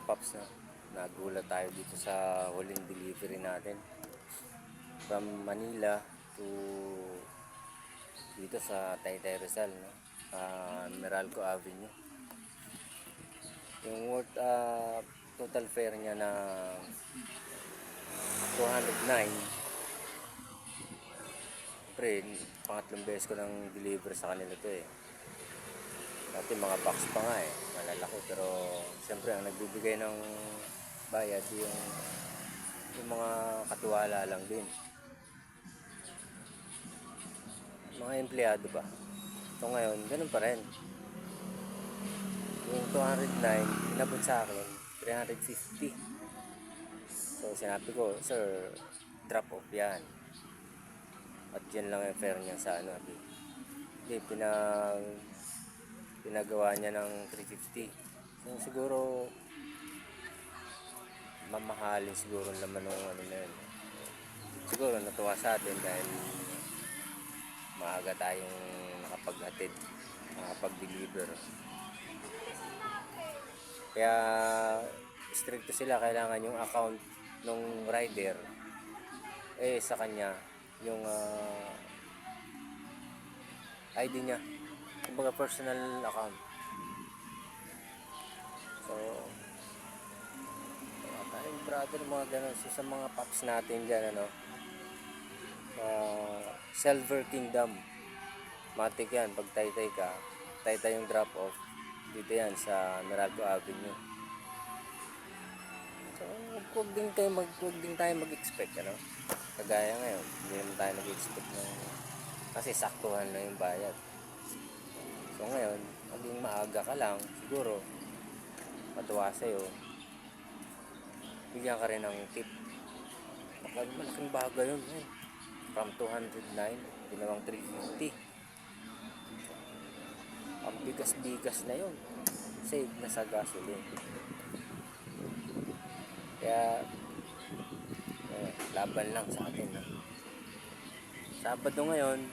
mga paps na nagulat tayo dito sa huling delivery natin. From Manila to dito sa Taytay Rizal no? uh, Meralco Avenue. Yung worth ah, total fare niya na 209 Pre, pangatlong beses ko nang deliver sa kanila to eh. Dati mga box pa nga eh, malalaki. Pero siyempre ang nagbibigay ng bayad yung, yung mga katiwala lang din. Mga empleyado ba? So ngayon, ganun pa rin. Yung 209, inabot sa akin, 350. So sinabi ko, sir, drop off yan. At yan lang yung fare niya sa ano. Hindi, pinag pinagawa niya ng 350. So, siguro mamahalin siguro naman ng ano na yun. Siguro natuwa sa atin dahil maaga tayong nakapaghatid, nakapag-deliver. Kaya stricto sila, kailangan yung account ng rider eh sa kanya yung ah, ID niya kumbaga personal account so wala tayong brother mga ganun. So, sa mga paps natin dyan ano ah, Silver Kingdom. Matik yan. Pag taytay ka taytay yung drop off dito yan sa Meralco Avenue. So huwag din tayo mag huwag din tayo mag-expect ano. Kagaya ngayon hindi naman tayo nag-expect ng kasi saktuhan na yung bayad. So ngayon, maging maaga ka lang, siguro, matuwa sa'yo, bigyan ka rin ng tip. Baka malaking bagay yun. Eh. From 209, ginawang 350. Ang bigas-bigas na yun. Save na sa gasoline. Kaya, eh, laban lang sa atin. No? Sabado ngayon,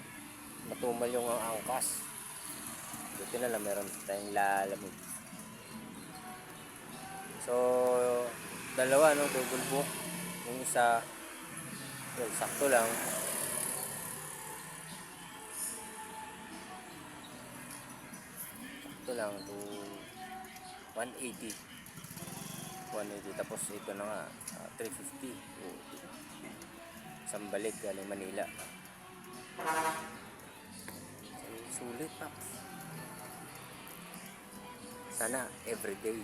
matumal yung ang angkas. Buti na lang meron tayong lalamog. So, dalawa no, double book. Yung isa, yun, sakto lang. Sakto lang to 180. 180. Tapos ito na nga, ah, 350. Oh, isang balik galing Manila. So, sulit, paps. Sana everyday